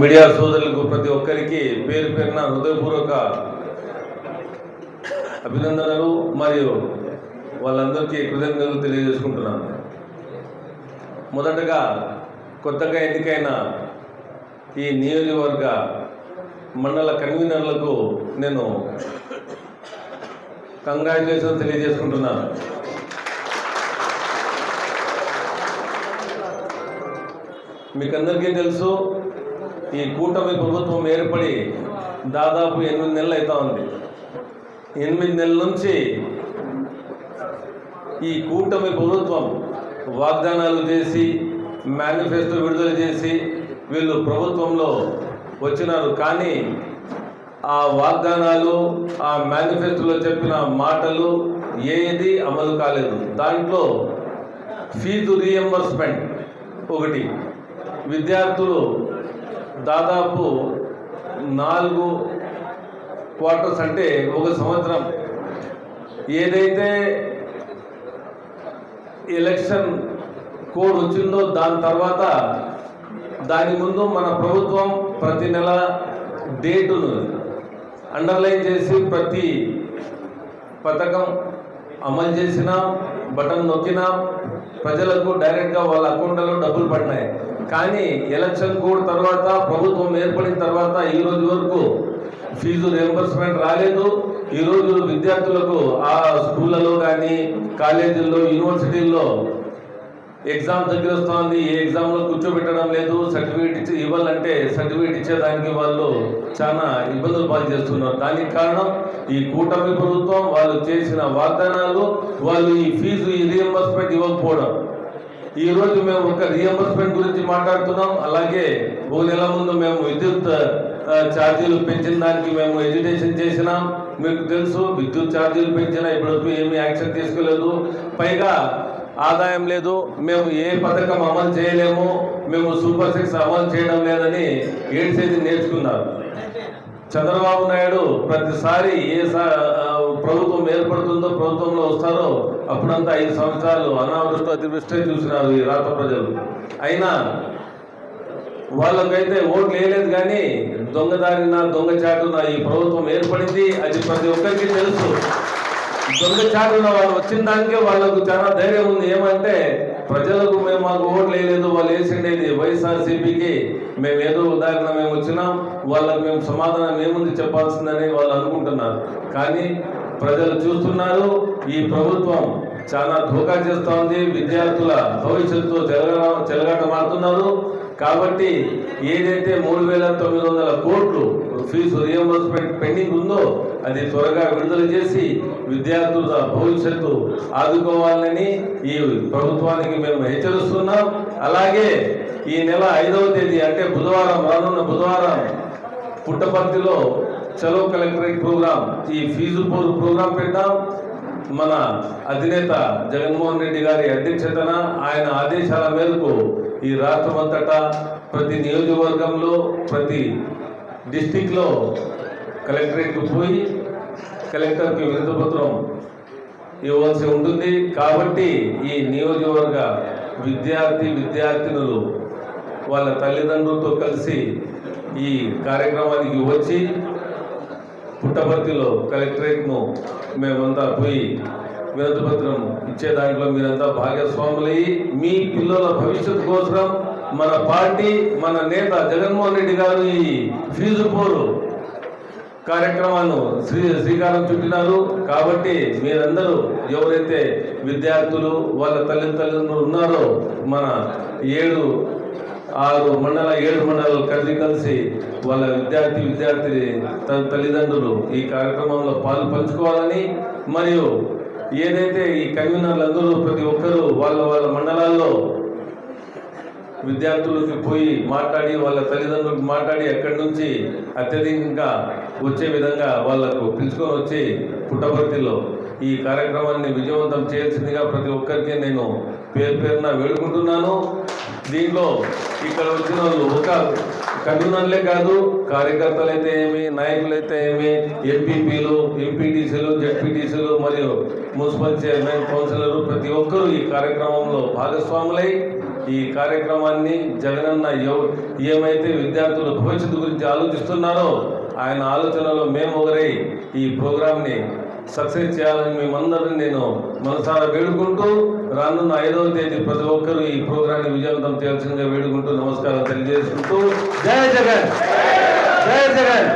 Media సోదరులకు ప్రతి ఒక్కరికి పేరు పేరున హృదయపూర్వక అభినందనలు మరియు వాళ్ళందరికీ కృతజ్ఞతలు తెలియజేసుకుంటున్నాను. మొదటగా కొత్తగా ఎన్నికైన ఈ నియోజకవర్గ మండల కన్వీనర్లకు నేను కంగ్రాచులేషన్ తెలియజేసుకుంటున్నాను. మీకందరికీ తెలుసు ఈ కూటమి ప్రభుత్వం ఏర్పడి దాదాపు ఎనిమిది నెలలు అవుతా ఉంది. ఎనిమిది నెలల నుంచి ఈ కూటమి ప్రభుత్వం వాగ్దానాలు చేసి మేనిఫెస్టో విడుదల చేసి వీళ్ళు ప్రభుత్వంలో వచ్చినారు. కానీ ఆ వాగ్దానాలు ఆ మేనిఫెస్టోలో చెప్పిన మాటలు ఏది అమలు కాలేదు. దాంట్లో ఫీజు రీఎంబర్స్మెంట్ ఒకటి. విద్యార్థులు దాదాపు నాలుగు క్వార్టర్స్ అంటే ఒక సంవత్సరం. ఏదైతే ఎలక్షన్ కోడ్ వచ్చిందో దాని తర్వాత దాని ముందు మన ప్రభుత్వం ప్రతి నెల డేటును అండర్లైన్ చేసి ప్రతి పథకం అమలు చేసినాం బటన్ నొక్కినాం. ప్రజలకు డైరెక్ట్గా వాళ్ళ అకౌంట్లలో డబ్బులు పడినాయి. కానీ ఎలక్షన్ కోడ్ తర్వాత ప్రభుత్వం ఏర్పడిన తర్వాత ఈ రోజు వరకు ఫీజు రియంబర్స్మెంట్ రాలేదు. ఈరోజు విద్యార్థులకు ఆ స్కూళ్ళలో కానీ కాలేజీల్లో యూనివర్సిటీల్లో ఎగ్జామ్ దగ్గర వస్తుంది. ఏ ఎగ్జామ్లో కూర్చోబెట్టడం లేదు. సర్టిఫికేట్ ఇచ్చి ఇవ్వాలంటే సర్టిఫికేట్ ఇచ్చేదానికి వాళ్ళు చాలా ఇబ్బందులు పాలు చేస్తున్నారు దానికి కారణం ఈ కూటమి ప్రభుత్వం వాళ్ళు చేసిన వాగ్దానాలు వాళ్ళు ఈ ఫీజు ఈ రియంబర్స్మెంట్ ఇవ్వకపోవడం. ఈ రోజు మేము ఒక రియంబర్స్మెంట్ గురించి మాట్లాడుతున్నాం. అలాగే ఓ నెల ముందు మేము విద్యుత్ ఛార్జీలు పెంచిన దానికి మేము ఎడ్యుకేషన్ చేసినాం. మీకు తెలుసు విద్యుత్ ఛార్జీలు పెంచినా ఇప్పుడు ఏమీ యాక్షన్ తీసుకోలేదు. పైగా ఆదాయం లేదు. మేము ఏ పథకం అమలు చేయలేము. మేము సూపర్ సిక్స్ అమలు చేయడం లేదని ఏడ్చేది నేర్చుకున్నారు. చంద్రబాబు నాయుడు ప్రతిసారి ఏ సా- ప్రభుత్వం ఏర్పడుతుందో ప్రభుత్వంలో వస్తారో అప్పుడంతా ఐదు సంవత్సరాలు అనావృష్టి అతివృష్టి చూసినారు ఈ రాష్ట్ర ప్రజలు. అయినా వాళ్ళకైతే ఓట్లు వేయలేదు కానీ దొంగదారిన దొంగచాటున ఈ ప్రభుత్వం ఏర్పడింది. అది ప్రతి ఒక్కరికి తెలుసు. దొంగచాటున వాళ్ళు వచ్చిన దానికే వాళ్ళకు చాలా ధైర్యం ఉంది. ఏమంటే ప్రజలకు మేము మాకు ఓట్లు వేయలేదు వాళ్ళు వేసిండేది వైఎస్ఆర్సీపీకి. మేము ఏదో ఉదాహరణ మేము వచ్చినాం వాళ్ళకి మేము సమాధానం ఏముంది చెప్పాల్సిందని వాళ్ళు అనుకుంటున్నారు. కానీ ప్రజలు చూస్తున్నారు. ఈ ప్రభుత్వం చాలా ధోకా చేస్తోంది. విద్యార్థుల భవిష్యత్తు చెలగ చెలగాటమాడుతున్నారు కాబట్టి ఏదైతే మూడు వేల తొమ్మిది వందల కోట్లు ఫీజు రియంబర్స్మెంట్ పెండింగ్ ఉందో అది త్వరగా విడుదల చేసి విద్యార్థుల భవిష్యత్తు ఆదుకోవాలని ఈ ప్రభుత్వానికి మేము హెచ్చరిస్తున్నాం. అలాగే ఈ నెల ఐదవ తేదీ అంటే బుధవారం రానున్న బుధవారం పుట్టపర్తిలో చలో కలెక్టరేట్ ప్రోగ్రాం. ఈ ఫీజు పోరు ప్రోగ్రాం పెట్టాం. మన అధినేత జగన్మోహన్ రెడ్డి గారి అధ్యక్షతన ఆయన ఆదేశాల మేరకు ఈ రాష్ట్రం అంతటా ప్రతి నియోజకవర్గంలో ప్రతి డిస్టిక్లో కలెక్టరేట్కు పోయి కలెక్టర్కి వినతిపత్రం ఇవ్వాల్సి ఉంటుంది. కాబట్టి ఈ నియోజకవర్గ విద్యార్థి విద్యార్థినులు వాళ్ళ తల్లిదండ్రులతో కలిసి ఈ కార్యక్రమానికి వచ్చి పుట్టపర్తిలో కలెక్టరేట్ను మేమంతా పోయి వినతిపత్రం ఇచ్చే దాంట్లో మీరంతా భాగస్వాములయ్యి మీ పిల్లల భవిష్యత్తు కోసం మన పార్టీ మన నేత జగన్మోహన్ రెడ్డి గారు ఈ ఫీజు పోరు కార్యక్రమాలను శ్రీ శ్రీకారం చుట్టినారు. కాబట్టి మీరందరూ ఎవరైతే విద్యార్థులు వాళ్ళ తల్లిదండ్రులు ఉన్నారో మన ఏడు ఆరు మండల ఏడు మండలాలు కలిసి కలిసి వాళ్ళ విద్యార్థి విద్యార్థి త- తల్లిదండ్రులు ఈ కార్యక్రమంలో పాలు పంచుకోవాలని మరియు ఏదైతే ఈ కన్వీనర్లు అందరూ ప్రతి ఒక్కరూ వాళ్ళ వాళ్ళ మండలాల్లో విద్యార్థులకి పోయి మాట్లాడి వాళ్ళ తల్లిదండ్రులకు మాట్లాడి అక్కడి నుంచి అత్యధికంగా వచ్చే విధంగా వాళ్ళకు పిలుచుకొని వచ్చి పుట్టపర్తిలో ఈ కార్యక్రమాన్ని విజయవంతం చేయాల్సిందిగా ప్రతి ఒక్కరికి నేను పేరు పేరున వేడుకుంటున్నాను. దీనిలో ఇక్కడ వచ్చిన వాళ్ళు ఒక కన్వీనర్లే కాదు కార్యకర్తలు అయితే ఏమి నాయకులు అయితే ఏమి ఎంపీపీలు ఎంపీటీసీలు జెడ్పీటీసీలు మరియు మున్సిపల్ చైర్మన్ కౌన్సిలర్ ప్రతి ఒక్కరూ ఈ కార్యక్రమంలో భాగస్వాములై ఈ కార్యక్రమాన్ని జగనన్న ఏమైతే విద్యార్థులు భవిష్యత్తు గురించి ఆలోచిస్తున్నారో ఆయన ఆలోచనలో మేము ఒకరై ఈ ప్రోగ్రాంని సక్సెస్ చేయాలని మేమందరం నేను మనసారా వేడుకుంటూ రానున్న ఐదవ తేదీ ప్రతి ఒక్కరూ ఈ ప్రోగ్రాన్ని విజయవంతం చేయాల్సిందిగా వేడుకుంటూ నమస్కారం తెలియజేసుకుంటూ. జయ జగన్! జయ జగన్!